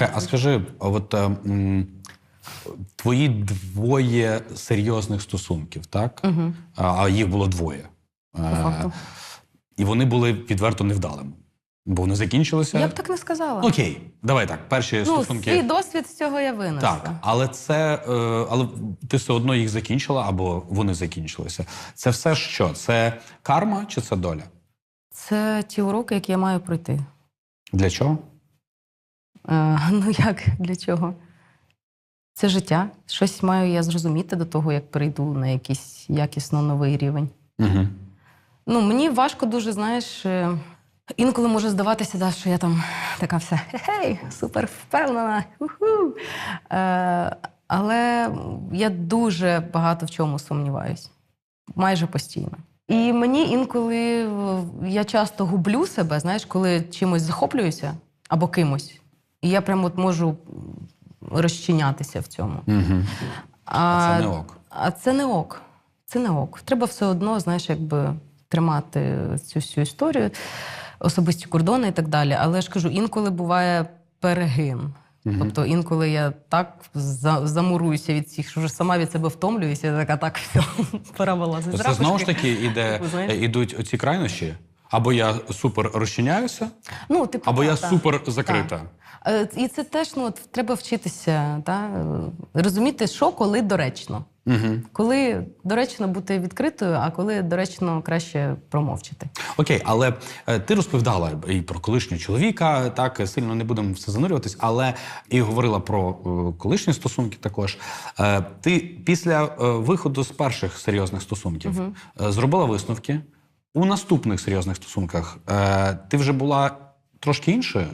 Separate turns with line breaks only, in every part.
А скажи, от е, м, твої двоє серйозних стосунків, так?
Угу.
А, а їх було двоє.
По
Е,
факту.
І вони були відверто невдалими. Бо вони закінчилися.
Я б так не сказала.
Окей, давай так. Перші
ну,
стосунки.
свій досвід з цього я винесла.
Так, але це е, але ти все одно їх закінчила або вони закінчилися. Це все що? Це карма чи це доля?
Це ті уроки, які я маю пройти.
Для чого?
Е, ну як для чого? Це життя. Щось маю я зрозуміти до того, як перейду на якийсь якісно новий рівень.
Угу.
Ну, мені важко дуже, знаєш. е, Інколи може здаватися, да, що я там така вся хей, супер впевнена. Уху. Е, але я дуже багато в чому сумніваюсь. Майже постійно. І мені інколи я часто гублю себе, знаєш, коли чимось захоплююся або кимось. І я прямо от можу розчинятися в цьому.
Угу.
А,
А це не ок.
А це не ок. Це не ок. Треба все одно, знаєш, якби тримати цю всю історію, особисті кордони і так далі. Але я ж кажу, інколи буває перегин.
Мгм.
Тобто інколи я так за- замуруюся від всіх, що вже сама від себе втомлююся, я така так все, пора вилазити.
Це знову ж таки іде, ідуть оці крайнощі. Або я супер розчиняюся,
Ну, типу,
або я
так,
супер закрита.
Е, І це теж ну, треба вчитися, та? е, розуміти, що коли доречно.
Угу.
Коли доречно бути відкритою, а коли доречно краще промовчати.
Окей, але е, ти розповідала і про колишнього чоловіка, так сильно не будемо все занурюватись, але і говорила про е, колишні стосунки також. Е, Ти після е, виходу з перших серйозних стосунків е, зробила висновки. У наступних серйозних стосунках е, ти вже була трошки іншою?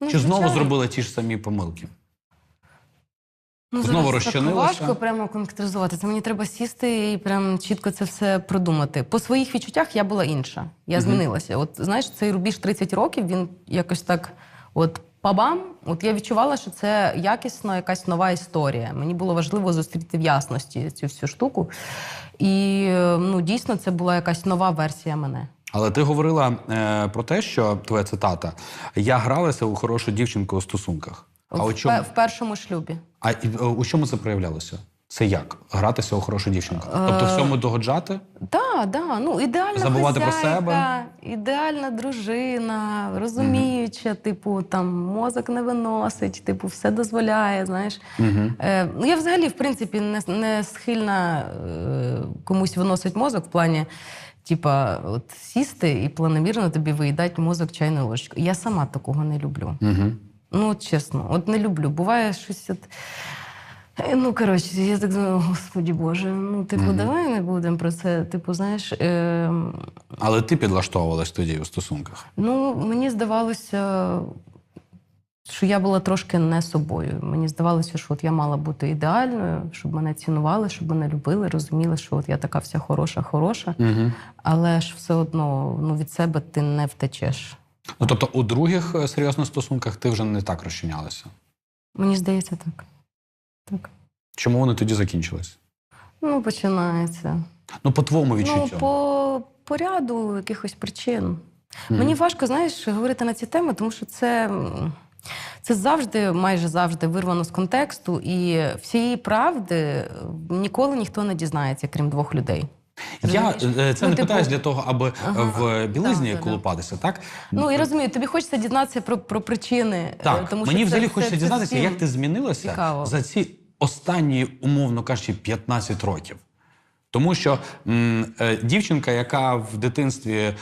Ну,
Чи знову
звичайно.
зробила ті ж самі помилки?
Ну,
Знову
зараз так
розчинилася?
важко прямо конкретизувати. Це мені треба сісти і прям чітко це все продумати. По своїх відчуттях я була інша. Я змінилася. От знаєш, цей рубіж 30 років він якось так, от пабам. От я відчувала, що це якісно якась нова історія. Мені було важливо зустріти в ясності цю всю штуку. І ну, дійсно це була якась нова версія мене.
Але ти говорила е, про те, що твоя цитата: я гралася у хорошу дівчинку у стосунках. А у
в,
чому,
в першому шлюбі.
а і, е, у чому це проявлялося? Це як? Гратися у хорошу дівчинку? Тобто всьому догоджати?
Так, да, ну ідеальна
Забувати про себе.
ідеальна дружина, розуміюча, типу, там мозок не виносить, типу, все дозволяє. Знаєш,
Угу.
е, ну я взагалі, в принципі, не, не схильна е, комусь виносить мозок в плані. Типа, от сісти і планомірно тобі виїдать мозок чайною ложкою. Я сама такого не люблю.
Угу.
Ну, от чесно, от не люблю. Буває щось. От... Е, Ну, коротше, я так думаю, господі Боже, ну, типу,
Мгм.
давай не будемо про це. Типу, знаєш, е...
Але ти підлаштовувалась тоді у стосунках.
ну, мені здавалося, що я була трошки не собою. Мені здавалося, що от я мала бути ідеальною, щоб мене цінували, щоб мене любили, розуміли, що от я така вся хороша, хороша,
Угу.
але ж все одно ну, від себе ти не втечеш.
Ну тобто, у других е, серйозних стосунках ти вже не так розчинялася.
Мені здається, так. Так.
Чому вони тоді закінчились?
Ну, починається.
Ну, по твоєму
Ну, по, по ряду якихось причин.
Мгм.
Мені важко, знаєш, говорити на ці теми, тому що це, це завжди, майже завжди вирвано з контексту, і всієї правди е, ніколи ніхто не дізнається, крім двох людей.
Я
Розумієш?
е, це
Ну,
не
типу-
питаюсь для того, аби
Ага.
в білизні
да.
колупатися, так?
Ну і розумію, тобі хочеться дізнатися про, про причини. е,
Так,
тому що
мені
це-
взагалі
це-
хочеться
це
дізнатися, як ти змінилася
цікаво.
за ці останні, умовно кажучи, 15 років. Тому що м, е, дівчинка, яка в дитинстві е,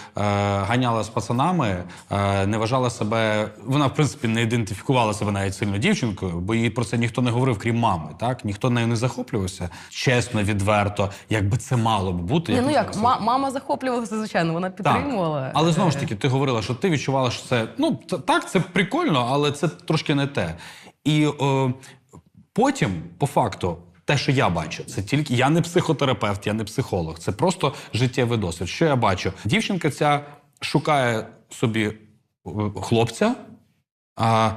ганяла з пацанами, е, не вважала себе, вона в принципі не ідентифікувала себе навіть сильно дівчинкою, бо їй про це ніхто не говорив, крім мами. Так ніхто нею не захоплювався чесно, відверто, якби це мало б бути.
Ні, ну як,
зараз
ма- мама захоплювалася, звичайно, вона підтримувала.
але знову ж
Е,
таки, ти говорила, що ти відчувала, що це ну так, це прикольно, але це трошки не те. І е, потім, по факту, те, що я бачу, це тільки я не психотерапевт, я не психолог. Це просто життєвий досвід. Що я бачу? Дівчинка ця шукає собі е, хлопця. А,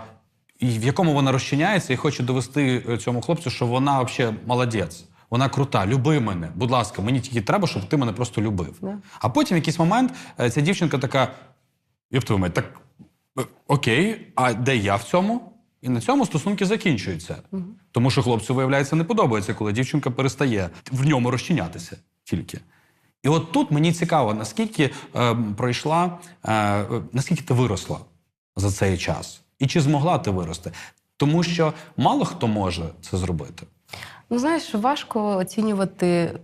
і в якому вона розчиняється і хоче довести е, цьому хлопцю, що вона взагалі молодець. Вона крута, люби мене. Будь ласка, мені тільки треба, щоб ти мене просто любив.
Да.
А потім в якийсь момент е, ця дівчинка така: твою мать, так окей, а де я в цьому? І на цьому стосунки закінчуються. Тому що хлопцю, виявляється, не подобається, коли дівчинка перестає в ньому розчинятися тільки. І от тут мені цікаво, наскільки е, пройшла, е, наскільки ти виросла за цей час, і чи змогла ти вирости? Тому що мало хто може це зробити.
Ну, знаєш, важко оцінювати,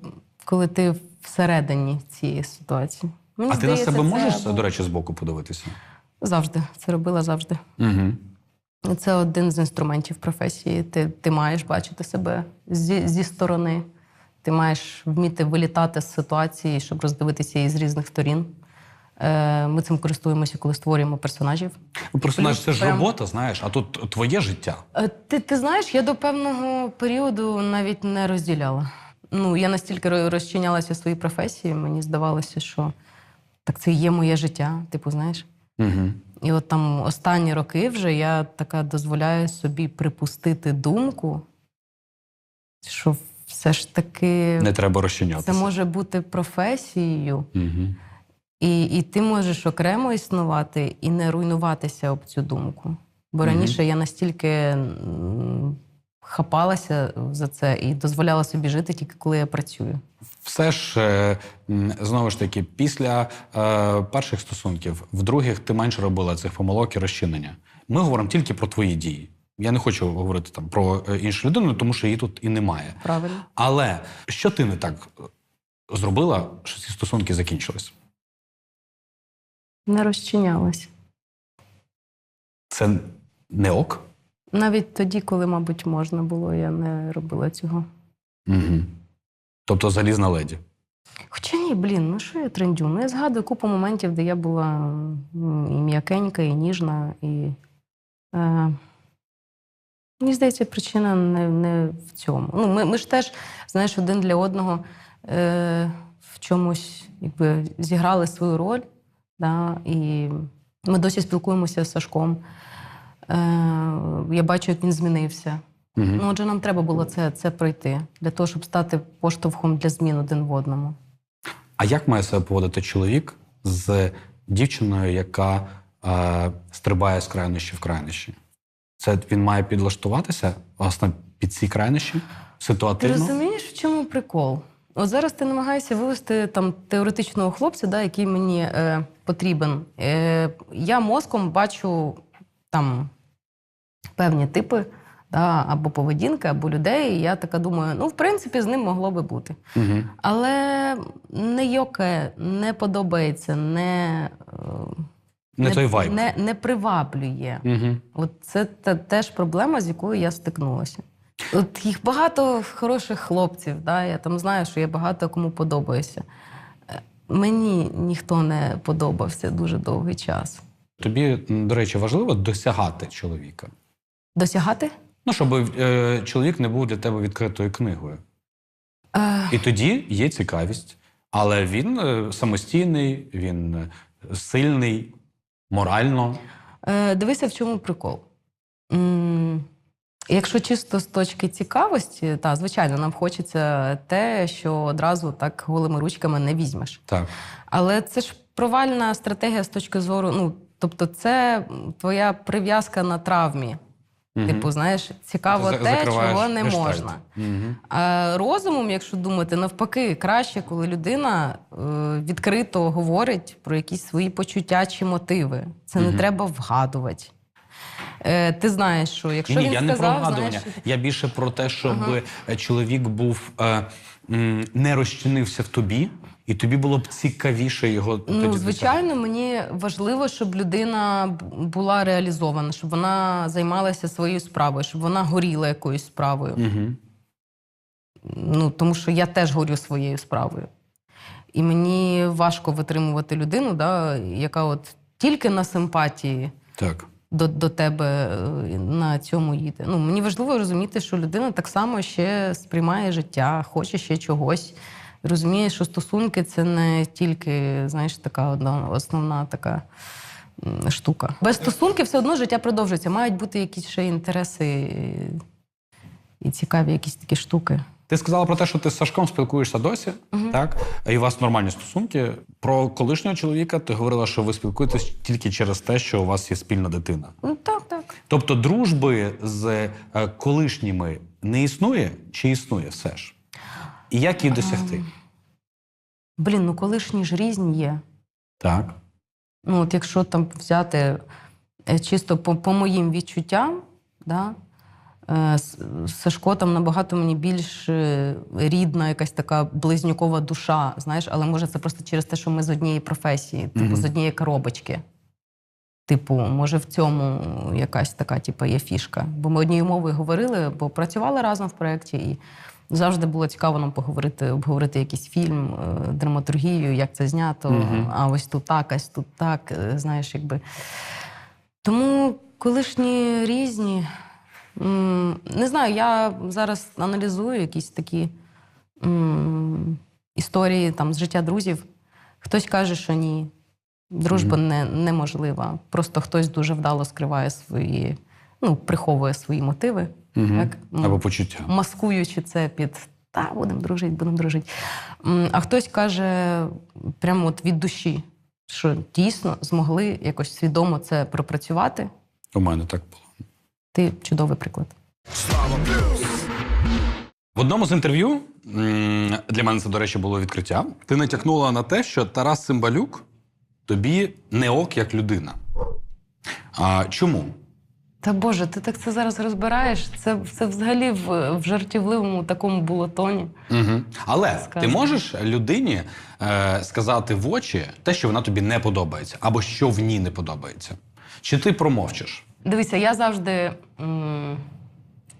коли ти всередині цієї ситуації. Мені
а ти на себе
це
можеш, до речі, збоку подивитися?
Завжди. Це робила завжди.
Угу.
Це один з інструментів професії. Ти, ти маєш бачити себе зі, зі сторони. Ти маєш вміти вилітати з ситуації, щоб роздивитися її з різних сторін. Е, Ми цим користуємося, коли створюємо персонажів.
Ну, персонаж це ж робота, знаєш, а тут твоє життя.
Е, Ти, ти знаєш, я до певного періоду навіть не розділяла. Ну, я настільки розчинялася в своїй професії, мені здавалося, що так це є моє життя. Типу, знаєш.
Угу.
І от там останні роки вже я така дозволяю собі припустити думку, що все ж таки
Не треба розчинятися.
це може бути професією,
Угу.
і, і ти можеш окремо існувати і не руйнуватися об цю думку. Бо
раніше
раніше я настільки хапалася за це і дозволяла собі жити тільки коли я працюю.
Все ж е, знову ж таки, після е, перших стосунків, в других ти менше робила цих помилок і розчинення. Ми говоримо тільки про твої дії. Я не хочу говорити там про е, іншу людину, тому що її тут і немає.
Правильно?
Але що ти не так е, зробила, що ці стосунки закінчились?
Не розчинялась.
Це не ок?
Навіть тоді, коли, мабуть, можна було, я не робила цього.
Угу. Тобто залізна леді.
Хоча ні, блін, ну що я трендю? Ну я згадую купу моментів, де я була і м'якенька, і ніжна, і. Е, мені здається, причина не, не в цьому. Ну, ми, ми ж теж, знаєш, один для одного е, в чомусь якби, зіграли свою роль. Да, і ми досі спілкуємося з Сашком. Е, я бачу, як він змінився.
Угу.
Ну, отже, нам треба було це, це пройти для того, щоб стати поштовхом для змін один в одному.
А як має себе поводити чоловік з дівчиною, яка е, стрибає з крайнощі в крайнощі? Це він має підлаштуватися власне під ці крайнощі
Ти розумієш, в чому прикол? От зараз ти намагаєшся вивести там теоретичного хлопця, да, який мені е, потрібен. Е, я мозком бачу там певні типи да, або поведінки, або людей. І я така думаю, ну, в принципі, з ним могло би бути.
Угу.
Але не йоке, не подобається, не, е,
Не, той вайб.
не, не приваблює.
Угу.
От це те- теж проблема, з якою я стикнулася. От їх багато хороших хлопців, да? я там знаю, що я багато кому подобаюся. Е, Мені ніхто не подобався дуже довгий час.
Тобі, до речі, важливо досягати чоловіка.
Досягати?
Ну, щоб е, чоловік не був для тебе відкритою книгою.
Е,
І тоді є цікавість. Але він е, самостійний, він е, сильний, морально.
е, дивися, в чому прикол. М, Якщо чисто з точки цікавості, та звичайно, нам хочеться те, що одразу так голими ручками не візьмеш.
Так.
Але це ж провальна стратегія з точки зору. Ну, тобто, це твоя прив'язка на травмі.
Мгм.
Типу, знаєш, цікаво
За-
те, чого не
гештальт.
можна.
Мгм.
А розумом, якщо думати, навпаки, краще, коли людина е, відкрито говорить про якісь свої почуття чи мотиви. Це не треба вгадувати. Е, ти знаєш, що якщо
Ні,
він
я не про вгадування.
знаєш,
Я більше про те, щоб
Ага.
е, чоловік був е, не розчинився в тобі, і тобі було б цікавіше його тоді
Ну, звичайно, мені важливо, щоб людина була реалізована, щоб вона займалася своєю справою, щоб вона горіла якоюсь справою.
Угу.
Ну, тому що я теж горю своєю справою. І мені важко витримувати людину, да, яка от тільки на симпатії
Так.
до, до тебе е, на цьому їде. Ну, мені важливо розуміти, що людина так само ще сприймає життя, хоче ще чогось. Розуміє, що стосунки це не тільки, знаєш, така одна основна така штука. Без стосунків все одно життя продовжується. Мають бути якісь ще інтереси і, цікаві якісь такі штуки.
Ти сказала про те, що ти з Сашком спілкуєшся досі, так? І у вас нормальні стосунки. Про колишнього чоловіка ти говорила, що ви спілкуєтесь тільки через те, що у вас є спільна дитина.
Ну, так, так.
Тобто дружби з е, колишніми не існує чи існує все ж? І як її досягти?
Блін, ну колишні ж різні є.
Так.
Ну, от якщо там взяти е, чисто по, по моїм відчуттям, да, е, Сашко там набагато мені більш е, рідна, якась така близнюкова душа, знаєш, але може це просто через те, що ми з однієї професії, типу,
Мгм.
з однієї коробочки. Типу, може, в цьому якась така, типу, є фішка. Бо ми однією мовою говорили, бо працювали разом в проєкті, і завжди було цікаво нам поговорити, обговорити якийсь фільм, е, драматургію, як це знято.
Мгм.
А ось тут так, ось тут так. е, Знаєш, якби. Тому колишні різні. Не знаю, я зараз аналізую якісь такі історії там, з життя друзів. Хтось каже, що ні. Дружба не, неможлива. Просто хтось дуже вдало скриває свої, ну, приховує свої мотиви,
Угу.
Так, ну.
Або почуття.
маскуючи це під та, будемо дружити, будемо дружити. А хтось каже прямо от від душі, що дійсно змогли якось свідомо це пропрацювати.
У мене так було.
Ти чудовий приклад.
В одному з інтерв'ю для мене це, до речі, було відкриття. Ти натякнула на те, що Тарас Цимбалюк тобі не ок як людина. А чому?
Та Боже, ти так це зараз розбираєш. Це, це взагалі в, в жартівливому такому було тоні.
Угу. Але ти можеш людині е, сказати в очі те, що вона тобі не подобається, або що в ній не подобається. Чи ти промовчиш?
Дивися, я завжди м,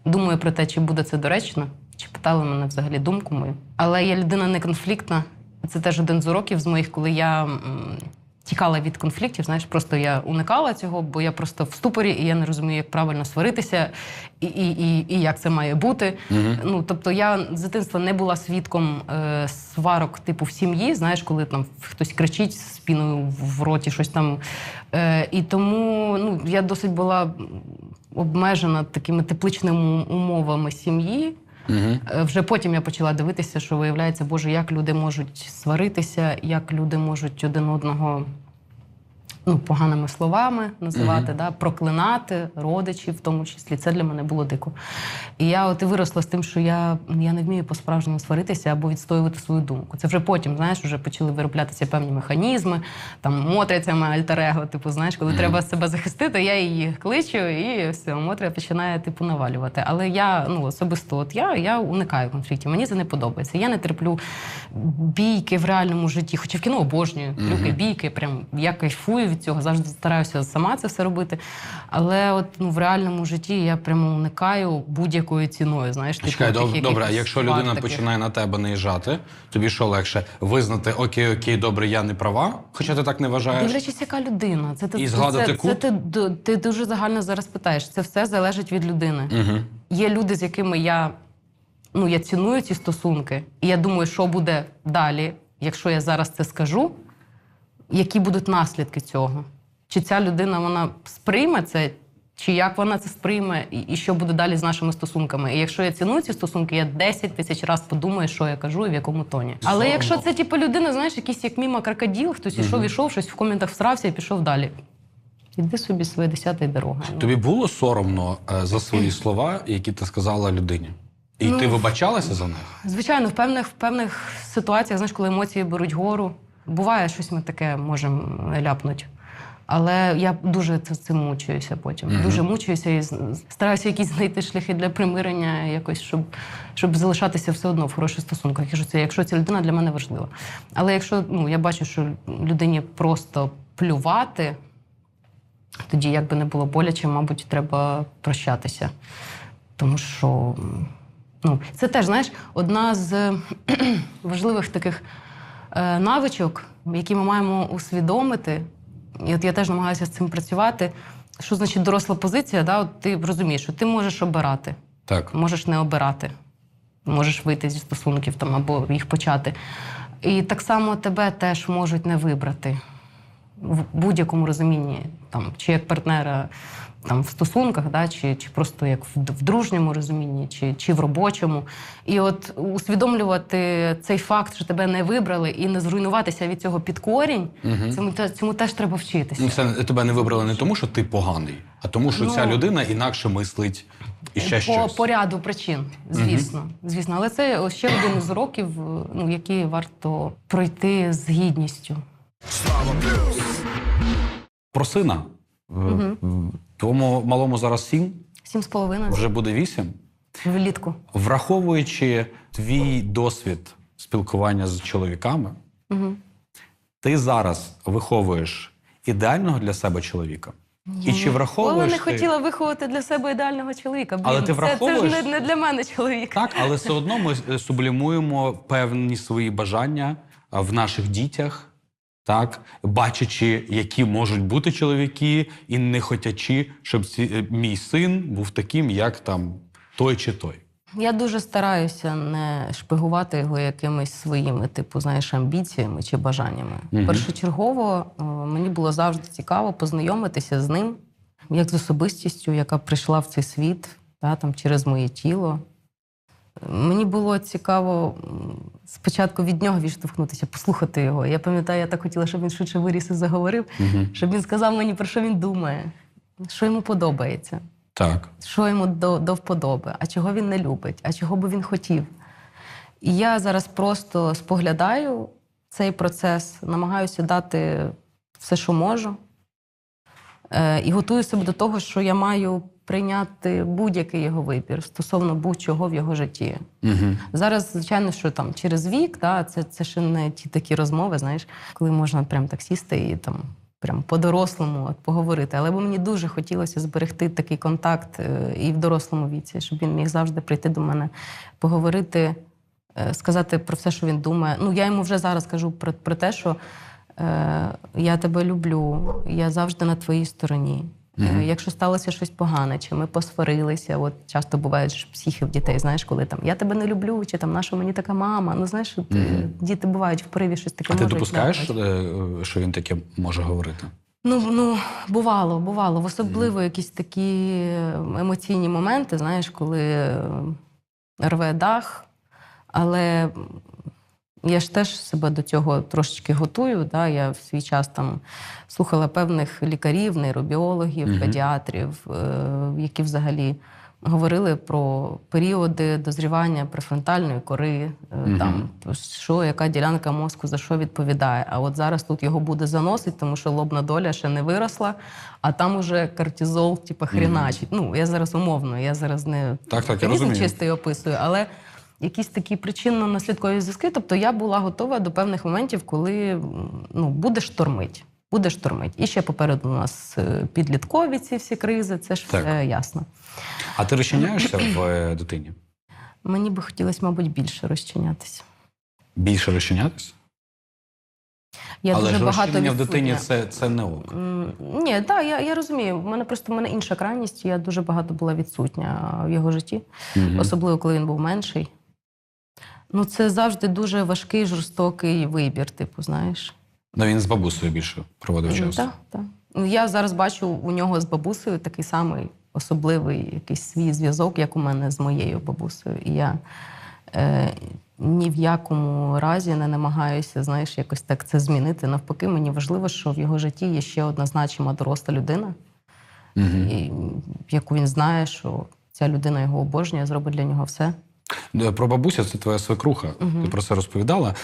думаю про те, чи буде це доречно, чи питали мене взагалі думку мою. Але я людина не конфліктна. Це теж один з уроків з моїх, коли я м, тікала від конфліктів. Знаєш, просто я уникала цього, бо я просто в ступорі і я не розумію, як правильно сваритися і, і, і, і як це має бути. Ну тобто, я з дитинства не була свідком е, сварок, типу в сім'ї. Знаєш, коли там хтось кричить з піною в роті, щось там. Е, і тому ну, я досить була обмежена такими тепличними умовами сім'ї.
Угу.
Вже потім я почала дивитися, що виявляється, Боже, як люди можуть сваритися, як люди можуть один одного ну, поганими словами називати, да, проклинати родичів, в тому числі. Це для мене було дико. І я от і виросла з тим, що я, я не вмію по-справжньому сваритися або відстоювати свою думку. Це вже потім, знаєш, вже почали вироблятися певні механізми, там мотряця моя альтер-его, типу, знаєш, коли треба себе захистити, я її кличу, і все, мотря починає типу навалювати. Але я ну особисто, от я, я уникаю конфліктів. Мені це не подобається. Я не терплю бійки в реальному житті, хоча в кіно обожнюю трюки, бійки. Прям я кайфую від цього, завжди стараюся сама це все робити. Але от ну в реальному житті я прямо уникаю будь-якою ціною. Знаєш, типу,
Чекай,
тих
доб- добре, якщо людина
таких.
починає на тебе наїжджати, тобі що легше визнати окей, окей, добре, я не права, хоча ти так не вважаєш.
Дивлячись, яка людина. Це ти
І згадати
це,
кут?
це ти, ти дуже загально зараз питаєш. Це все залежить від людини.
Угу.
Є люди, з якими я, ну, я ціную ці стосунки, і я думаю, що буде далі, якщо я зараз це скажу, які будуть наслідки цього. Чи ця людина вона сприйме це, чи як вона це сприйме, і, що буде далі з нашими стосунками. І якщо я ціную ці стосунки, я 10 тисяч разів подумаю, що я кажу і в якому тоні. Але якщо це типу людина, знаєш, якийсь як міма крокодил, хтось ішов, ішов, щось в коментах всрався і пішов далі. Іди собі своє десята дорога. Ну,
Тобі було соромно е, за свої слова, які ти сказала людині? І
Ну,
ти вибачалася за них?
Звичайно, в певних, в певних ситуаціях, знаєш, коли емоції беруть гору, буває щось ми таке можемо ляпнути. Але я дуже цим мучуюся потім.
Мгм.
Дуже мучуюся і стараюся якісь знайти шляхи для примирення, якось, щоб, щоб залишатися все одно в хороших стосунках. Якщо це, якщо ця людина для мене важлива. Але якщо ну, я бачу, що людині просто плювати, тоді, як би не було боляче, мабуть, треба прощатися. Тому що ну, це теж, знаєш, одна з важливих таких е, навичок, які ми маємо усвідомити. І от я теж намагаюся з цим працювати. Що значить доросла позиція? Да? От ти розумієш, що ти можеш обирати,
Так.
можеш не обирати, можеш вийти зі стосунків там або їх почати. І так само тебе теж можуть не вибрати. в будь-якому розумінні, там, чи як партнера там, в стосунках, да, чи, чи просто як в, в дружньому розумінні, чи, чи в робочому. І от усвідомлювати цей факт, що тебе не вибрали, і не зруйнуватися від цього під корінь, цьому, цьому теж треба вчитися.
Ну, Це тебе не вибрали не тому, що ти поганий, а тому, що ця
Ну,
людина інакше мислить і ще
по,
щось.
по ряду причин, звісно. звісно. Але це ще один із уроків, ну, які варто пройти з гідністю.
Про сина. Е, Твоєму малому зараз сім,
Сім з половиною
вже буде вісім.
влітку.
Враховуючи твій досвід спілкування з чоловіками,
Угу.
ти зараз виховуєш ідеального для себе чоловіка. І чи враховуєш
не
ти...
хотіла виховати для себе ідеального чоловіка. Блін,
Але ти
це,
враховуєш-
це ж не, не для мене чоловік.
Так, але все одно ми е, сублімуємо певні свої бажання в наших дітях, так, бачачи, які можуть бути чоловіки, і не хотячи, щоб ці, е, мій син був таким, як там той чи той.
Я дуже стараюся не шпигувати його якимись своїми, типу, знаєш, амбіціями чи бажаннями.
Мгм.
Першочергово е, мені було завжди цікаво познайомитися з ним, як з особистістю, яка прийшла в цей світ, та, там, через моє тіло. Мені було цікаво спочатку від нього відштовхнутися, послухати його. Я пам'ятаю, я так хотіла, щоб він швидше виріс і заговорив,
Угу.
щоб він сказав мені, про що він думає, що йому подобається
Так.
що йому до, до вподоби, а чого він не любить, а чого би він хотів. І я зараз просто споглядаю цей процес, намагаюся дати все, що можу, і готую себе до того, що я маю прийняти будь-який його вибір стосовно будь-чого в його житті.
Угу.
Зараз, звичайно, що там через вік, да, це, це ще не ті такі розмови, знаєш, коли можна прям так сісти і там прям по-дорослому от, поговорити. Але б мені дуже хотілося зберегти такий контакт е, і в дорослому віці, щоб він міг завжди прийти до мене, поговорити, е, сказати про все, що він думає. Ну, я йому вже зараз кажу про, про те, що е, я тебе люблю, я завжди на твоїй стороні. Е, Якщо сталося щось погане, чи ми посварилися, от часто бувають ж психи в дітей, знаєш, коли там я тебе не люблю, чи там наша мені така мама. Ну знаєш, е, діти бувають в пориві щось таке.
А ти допускаєш,
ляпнути.
е, що він таке може говорити?
Ну, ну, бувало, бувало. В особливо якісь такі емоційні моменти, знаєш, коли е, рве дах. Але я ж теж себе до цього трошечки готую. Да? Я в свій час там слухала певних лікарів, нейробіологів,
Мгм.
педіатрів, е, які взагалі говорили про періоди дозрівання префронтальної кори,
Мгм.
там що, яка ділянка мозку за що відповідає. А от зараз тут його буде заносить, тому що лобна доля ще не виросла, а там уже кортизол, типу, хріначить. Ну, я зараз умовно, я зараз не
Так, так, я розумію.
чистий описую, але якісь такі причинно-наслідкові зв'язки. Тобто я була готова до певних моментів, коли ну, буде штормить. Буде штормить. І ще попереду у нас е, підліткові ці всі кризи, це ж
Так.
все ясно.
А ти розчиняєшся в е, дитині?
Мені би хотілося, мабуть, більше розчинятися.
Більше розчинятися?
Я
Але
дуже багато
в дитині це, це не ок.
Ні, так, я, я розумію. У мене просто в мене інша крайність. Я дуже багато була відсутня в його житті,
Мгм.
особливо коли він був менший. Ну, це завжди дуже важкий, жорстокий вибір, типу, знаєш.
Ну він з бабусею більше проводив час.
Так, так. Ну, Я зараз бачу у нього з бабусею такий самий особливий якийсь свій зв'язок, як у мене з моєю бабусею. І я е, ні в якому разі не намагаюся, знаєш, якось так це змінити. Навпаки, мені важливо, що в його житті є ще одна значима доросла людина,
Мгм.
і, яку він знає, що ця людина його обожнює, зробить для нього все.
Е, Про бабуся це твоя свекруха. Ти про це розповідала.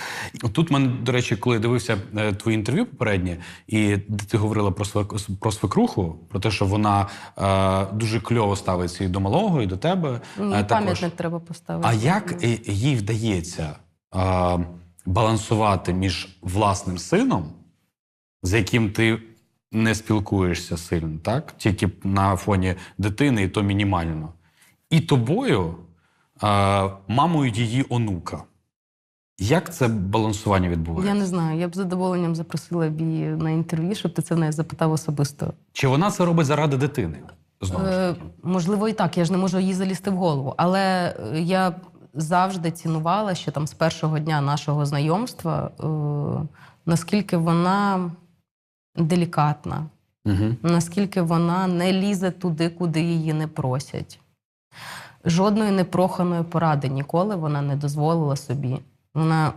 Тут мене, до речі, коли я дивився е, твої інтерв'ю попередні, і ти говорила про свек- про свекруху, про те, що вона е, дуже кльово ставиться і до малого, і до тебе.
Ну,
е,
пам'ятник треба поставити.
А як їй вдається е, балансувати між власним сином, з яким ти не спілкуєшся сильно, так? Тільки на фоні дитини, і то мінімально, і тобою, мамою її онука. Як це балансування відбувається?
Я не знаю, я б з задоволенням запросила б її на інтерв'ю, щоб ти це в неї запитав особисто.
Чи вона це робить заради дитини? Знову.
Е, можливо, і так, я ж не можу їй залізти в голову. Але е, я завжди цінувала, що там з першого дня нашого знайомства, е, наскільки вона делікатна,
Угу.
наскільки вона не лізе туди, куди її не просять. Жодної непроханої поради ніколи вона не дозволила собі. Вона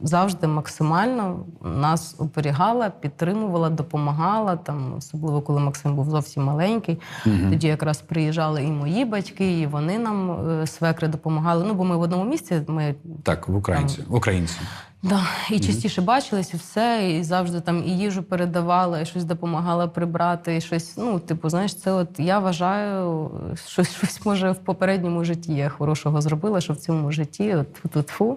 завжди максимально нас оберігала, підтримувала, допомагала. Там, особливо коли Максим був зовсім маленький. Тоді якраз приїжджали і мої батьки, і вони нам е, свекри допомагали. Ну, бо ми в одному місці, ми
Так, в українці. Українці.
Да, і частіше бачились, і все, і завжди там і їжу передавала, і щось допомагала прибрати, і щось. Ну, типу, знаєш, це от я вважаю, щось, щось може в попередньому житті я хорошого зробила, що в цьому житті от тфу-тфу.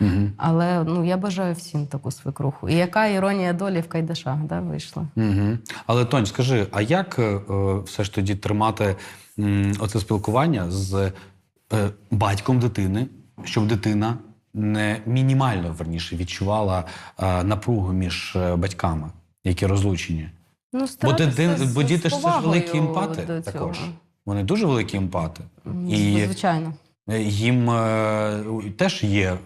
Угу.
Але ну я бажаю всім таку свекруху. І яка іронія долі в Кайдашах да, вийшла?
Угу. Але Тонь, скажи, а як е, е, все ж тоді тримати м, оце спілкування з е, батьком дитини, щоб дитина не мінімально верніше відчувала е, напругу між е, батьками, які розлучені?
Ну,
Бо, дитин,
з-
бо діти
з
ж це ж великі імпати також. Вони дуже великі імпати.
М,
І
Звичайно.
їм е, теж є.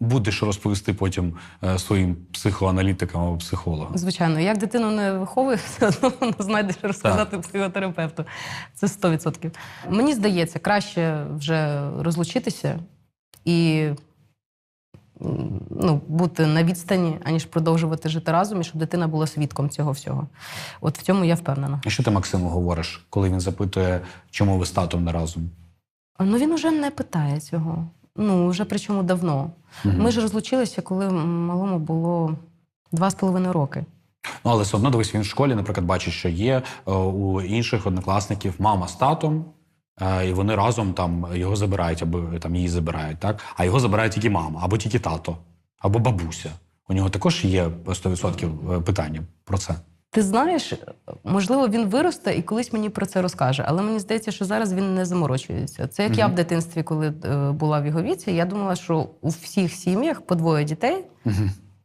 Буде що розповісти потім е, своїм психоаналітикам або психологам.
Звичайно, як дитину не виховує, все одно вона знайде, що розказати психотерапевту. Це 100%. Мені здається, краще вже розлучитися і ну, бути на відстані, аніж продовжувати жити разом, і щоб дитина була свідком цього всього. От в цьому я впевнена.
А що ти Максиму говориш, коли він запитує, чому ви з татом не разом?
Ну він уже не питає цього. Ну, вже причому давно.
Мгм.
Ми ж розлучилися, коли малому було два з половиною роки.
Ну, але все одно дивись, він в школі, наприклад, бачить, що є е, у інших однокласників мама з татом, е, і вони разом там його забирають, або там її забирають, так? А його забирає тільки мама, або тільки тато, або бабуся. У нього також є 100% питання про це.
Ти знаєш, можливо, він виросте і колись мені про це розкаже, але мені здається, що зараз він не заморочується. Це як я в дитинстві, коли е, була в його віці, я думала, що у всіх сім'ях по двоє дітей,
Угу.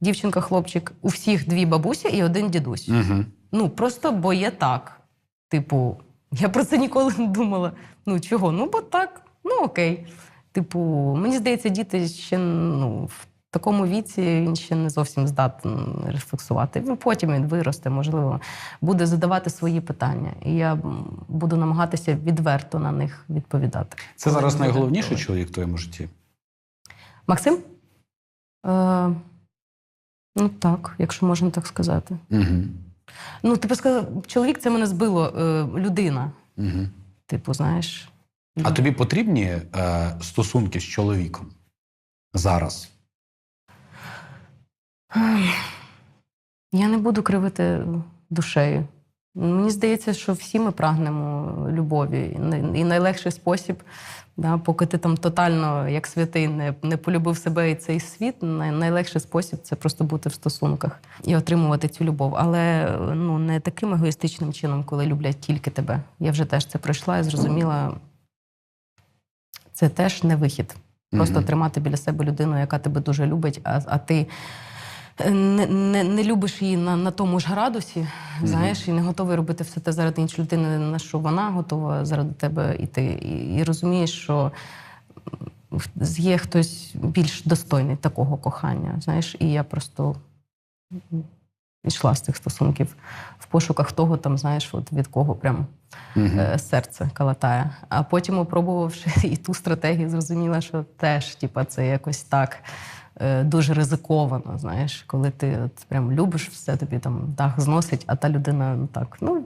дівчинка, хлопчик, у всіх дві бабусі і один дідусь.
Угу.
Ну просто бо є так. Типу, я про це ніколи не думала. Ну чого? Ну, бо так, ну окей. Типу, мені здається, діти ще ну, в такому віці він ще не зовсім здатен рефлексувати. Ну, Потім він виросте, можливо, буде задавати свої питання. І я буду намагатися відверто на них відповідати.
Це
Коли
зараз найголовніший чоловік в твоєму житті.
Максим? Е, ну так, якщо можна так сказати.
Угу.
Ну, ти сказав, чоловік це мене збило, е, людина.
Угу.
Типу, знаєш.
А тобі потрібні е, стосунки з чоловіком зараз?
Я не буду кривити душею. Мені здається, що всі ми прагнемо любові. І найлегший спосіб, да, поки ти там тотально, як святий, не, не полюбив себе і цей світ, найлегший спосіб це просто бути в стосунках і отримувати цю любов. Але ну, не таким егоїстичним чином, коли люблять тільки тебе. Я вже теж це пройшла і зрозуміла, це теж не вихід. Просто
Мгм.
тримати біля себе людину, яка тебе дуже любить, а, а ти не, не, не любиш її на, на тому ж градусі, знаєш, і не готовий робити все те заради іншої людини, на що вона готова заради тебе йти. І, і розумієш, що є хтось більш достойний такого кохання. Знаєш, і я просто м, йшла з цих стосунків в пошуках того, там, знаєш, от від кого прям е, серце калатає. А потім, опробувавши і ту стратегію, зрозуміла, що теж типа, це якось так дуже ризиковано. Знаєш, коли ти от прям любиш все, тобі там дах зносить, а та людина ну так. Ну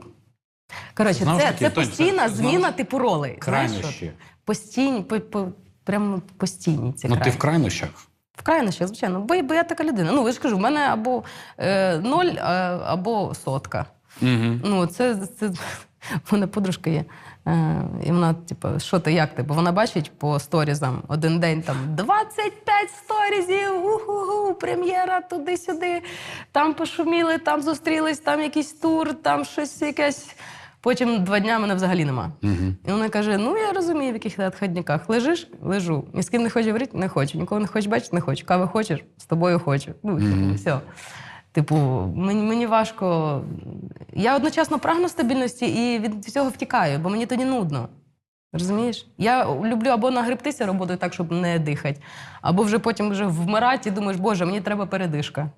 коротше, це,
таки,
це постійна
знову
зміна
ж-
типу ролей.
Крайнощі.
постійні, по, по, прямо постійні ці
Ну, ти в крайнощах.
В крайнощах, звичайно. Бо, бо я така людина. Ну, ви ж кажу, в мене або е, ноль, е, або сотка.
Угу.
Ну, це, це в мене подружка є. Е, і вона, типу, що ти, як ти? Бо вона бачить по сторізам один день там 25 сторізів, уху, прем'єра туди-сюди. Там пошуміли, там зустрілись, там якийсь тур, там щось якесь. Потім два дня мене взагалі нема.
Угу.
І вона каже: Ну, я розумію, в яких ти відходниках. Лежиш, лежу. Ні з ким не хочеш говорити, не хочу. Нікого не хочеш бачити, не хочу. Кави хочеш, з тобою хочу. Ну,
Мгм.
все. Типу, мені, мені важко. Я одночасно прагну стабільності і від всього втікаю, бо мені тоді нудно. Розумієш? Я люблю або нагребтися роботою так, щоб не дихати, або вже потім вже вмирати і думаєш, боже, мені треба передишка.